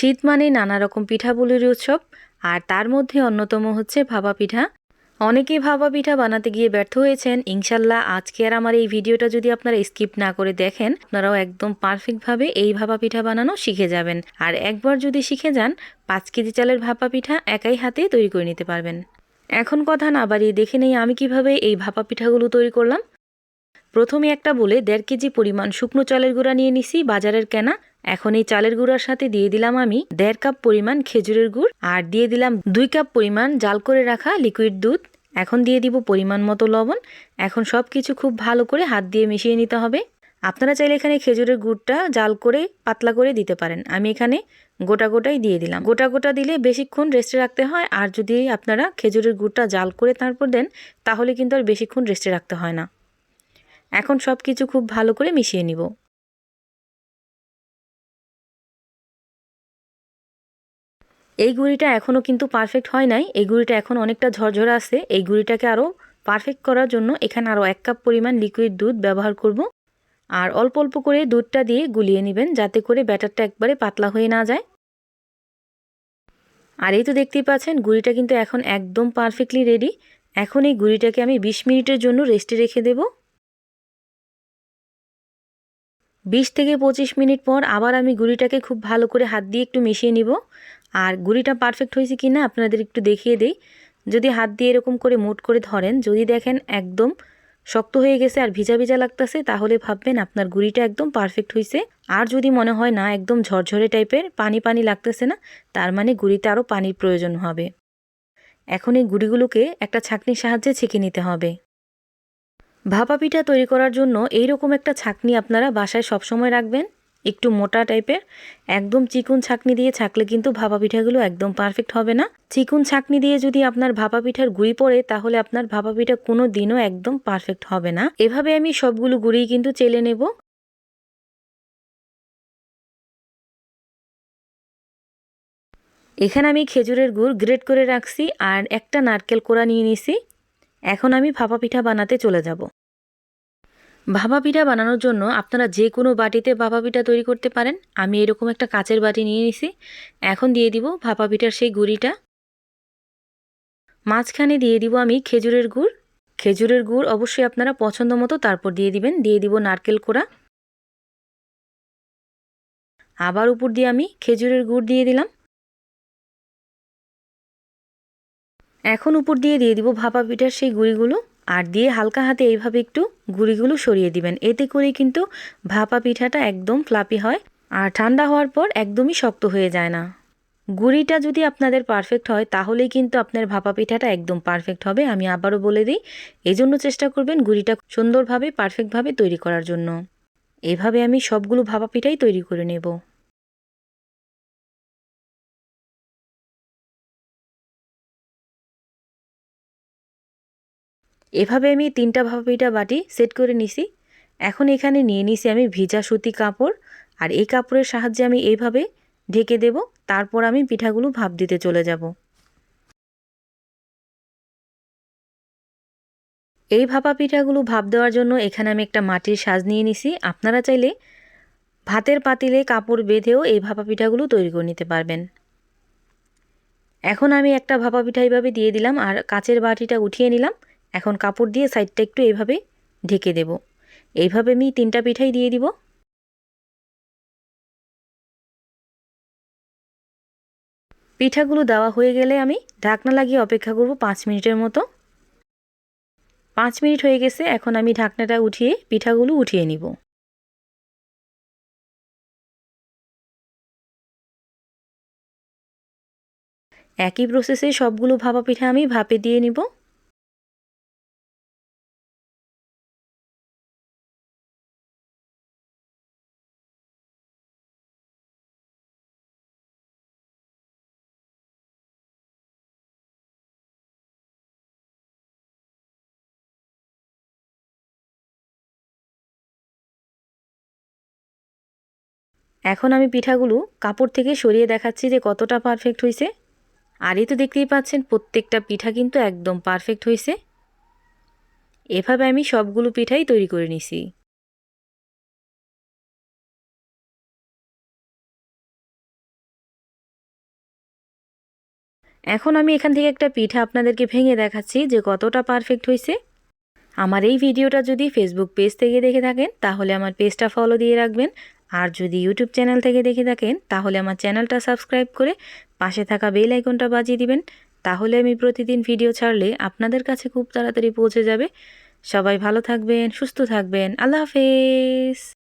শীত মানে নানা রকম পিঠাপুলির উৎসব, আর তার মধ্যে অন্যতম হচ্ছে ভাপা পিঠা। অনেকেই ভাপা পিঠা বানাতে গিয়ে ব্যর্থ হয়েছেন। ইনশাল্লাহ আজকে আর আমার এই ভিডিওটা যদি আপনারা স্কিপ না করে দেখেন, আপনারাও একদম পারফেক্টভাবে এই ভাপা পিঠা বানানো শিখে যাবেন। আর একবার যদি শিখে যান, পাঁচ কেজি চালের ভাপা পিঠা একাই হাতে তৈরি করে নিতে পারবেন। এখন কথা না বাড়িয়ে দেখে নেই আমি কীভাবে এই ভাপা পিঠাগুলো তৈরি করলাম। প্রথমে একটা বলে দেড় কেজি পরিমাণ শুকনো চালের গুঁড়া নিয়ে নিছি বাজারের কেনা। এখন এই চালের গুঁড়ার সাথে দিয়ে দিলাম আমি দেড় কাপ পরিমাণ খেজুরের গুড় আর দিয়ে দিলাম দুই কাপ পরিমাণ জাল করে রাখা লিকুইড দুধ। এখন দিয়ে দিব পরিমাণ মতো লবণ। এখন সব কিছু খুব ভালো করে হাত দিয়ে মিশিয়ে নিতে হবে। আপনারা চাইলে এখানে খেজুরের গুড়টা জাল করে পাতলা করে দিতে পারেন। আমি এখানে গোটা গোটাই দিয়ে দিলাম। গোটা গোটা দিলে বেশিক্ষণ রেস্টে রাখতে হয় আর যদি আপনারা খেজুরের গুড়টা জাল করে তারপর দেন, তাহলে কিন্তু আর বেশিক্ষণ রেস্টে রাখতে হয় না। এখন সব কিছু খুব ভালো করে মিশিয়ে নিব। এই গুঁড়িটা এখনও কিন্তু পারফেক্ট হয় নাই। এই গুঁড়িটা এখন অনেকটা ঝরঝরা আছে। এই গুঁড়িটাকে আরও পারফেক্ট করার জন্য এখানে আরও এক কাপ পরিমাণ লিকুইড দুধ ব্যবহার করব। আর অল্প অল্প করে দুধটা দিয়ে গুলিয়ে নেবেন, যাতে করে ব্যাটারটা একবারে পাতলা হয়ে না যায়। আর এই তো দেখতেই পাচ্ছেন, গুঁড়িটা কিন্তু এখন একদম পারফেক্টলি রেডি এখন এই গুঁড়িটাকে আমি বিশ মিনিটের জন্য রেস্টে রেখে দেবো। বিশ থেকে পঁচিশ মিনিট পর আবার আমি গুঁড়িটাকে খুব ভালো করে হাত দিয়ে একটু মিশিয়ে নিব। আর গুঁড়িটা পারফেক্ট হয়েছে কি না আপনাদের একটু দেখিয়ে দিই। যদি হাত দিয়ে এরকম করে মোট করে ধরেন, যদি দেখেন একদম শক্ত হয়ে গেছে আর ভিজা ভিজা লাগতেছে, তাহলে ভাববেন আপনার গুড়িটা একদম পারফেক্ট হয়েছে। আর যদি মনে হয় না, একদম ঝরঝরে টাইপের পানি পানি লাগতেছে না, তার মানে গুড়িতে আরও পানির প্রয়োজন হবে। এখন এই গুড়িগুলোকে একটা ছাকনির সাহায্যে ছেঁকে নিতে হবে। ভাপা পিঠা তৈরি করার জন্য এই রকম একটা ছাকনি আপনারা বাসায় সবসময় রাখবেন। একটু মোটা টাইপের, একদম চিকুন ছাকনি দিয়ে ছাকলে কিন্তু ভাপা পিঠাগুলো একদম পারফেক্ট হবে না। চিকুন ছাকনি দিয়ে যদি আপনার ভাপা পিঠার গুঁড়ি পড়ে, তাহলে আপনার ভাপা পিঠা কোনো দিনও একদম পারফেক্ট হবে না। এভাবে আমি সবগুলো গুঁড়ি কিন্তু চেলে নেব। এখানে আমি খেজুরের গুড় গ্রেট করে রাখছি, আর একটা নারকেল কোড়া নিয়ে নিছি। এখন আমি ভাপা পিঠা বানাতে চলে যাব। ভাপা পিঠা বানানোর জন্য আপনারা যে কোনো বাটিতে ভাপা পিঠা তৈরি করতে পারেন। আমি এরকম একটা কাচের বাটি নিয়ে নিছি। এখন দিয়ে দিব ভাপা পিঠার সেই গুঁড়িটা। মাঝখানে দিয়ে দিব আমি খেজুরের গুড়। খেজুরের গুড় অবশ্যই আপনারা পছন্দ মতো তারপর দিয়ে দিবেন। দিয়ে দিব নারকেল কোড়া। আবার উপর দিয়ে আমি খেজুরের গুড় দিয়ে দিলাম। এখন উপর দিয়ে দিয়ে দিব ভাপা পিঠার সেই গুঁড়িগুলো, আর দিয়ে হালকা হাতে এইভাবে একটু গুঁড়িগুলো সরিয়ে দিবেন। এতে করে কিন্তু ভাপা পিঠাটা একদম ফ্লাপি হয়, আর ঠান্ডা হওয়ার পর একদমই শক্ত হয়ে যায় না। গুঁড়িটা যদি আপনাদের পারফেক্ট হয়, তাহলেই কিন্তু আপনার ভাপা পিঠাটা একদম পারফেক্ট হবে। আমি আবারও বলে দিই এই জন্য চেষ্টা করবেন গুঁড়িটা সুন্দরভাবে পারফেক্টভাবে তৈরি করার জন্য। এভাবে আমি সবগুলো ভাপা পিঠাই তৈরি করে নেব। এভাবে আমি তিনটা ভাপিটা বাটি সেট করে নিছি। এখন এখানে নিয়ে নিছি আমি ভিজা সুতি কাপড়। আর এই কাপড়ের সাহায্যে আমি এইভাবে ঢেকে দেব, তারপর আমি পিঠাগুলো ভাপ দিতে চলে যাব। এই ভাপা পিঠাগুলো ভাপ দেওয়ার জন্য এখানে আমি একটা মাটির সাজ নিয়ে নিছি। আপনারা চাইলে ভাতের পাতিলে কাপড় বেঁধেও এই ভাপা পিঠাগুলো তৈরি করে নিতে পারবেন। এখন আমি একটা ভাপা পিঠা এইভাবে দিয়ে দিলাম আর কাচের বাটিটা উঠিয়ে নিলাম। এখন কাপড় দিয়ে সাইডটা একটু এইভাবে ঢেকে দেব। এইভাবে আমি তিনটা পিঠাই দিয়ে দিব। পিঠাগুলো দেওয়া হয়ে গেলে আমি ঢাকনা লাগিয়ে অপেক্ষা করব পাঁচ মিনিটের মতো। পাঁচ মিনিট হয়ে গেছে, এখন আমি ঢাকনাটা উঠিয়ে পিঠাগুলো উঠিয়ে নিব। একই প্রসেসে সবগুলো ভাপা পিঠা আমি ভাপে দিয়ে নিব। এখন আমি পিঠাগুলো কাপড় থেকে সরিয়ে দেখাচ্ছি যে কতটা পারফেক্ট হয়েছে আর এই তো দেখতেই পাচ্ছেন, প্রত্যেকটা পিঠা কিন্তু একদম পারফেক্ট হয়েছে এভাবে আমি সবগুলো পিঠাই তৈরি করে নিছি। এখন আমি এখান থেকে একটা পিঠা আপনাদেরকে ভেঙে দেখাচ্ছি যে কতটা পারফেক্ট হয়েছে আমার এই ভিডিওটা যদি ফেসবুক পেজ থেকে দেখে থাকেন, তাহলে আমার পেজটা ফলো দিয়ে রাখবেন। আর যদি ইউটিউব চ্যানেল থেকে দেখে থাকেন, তাহলে আমার চ্যানেলটা সাবস্ক্রাইব করে পাশে থাকা বেল আইকনটা বাজিয়ে দিবেন। তাহলে আমি প্রতিদিন ভিডিও ছাড়লে আপনাদের কাছে খুব তাড়াতাড়ি পৌঁছে যাবে। সবাই ভালো থাকবেন, সুস্থ থাকবেন। আল্লাহ হাফেজ।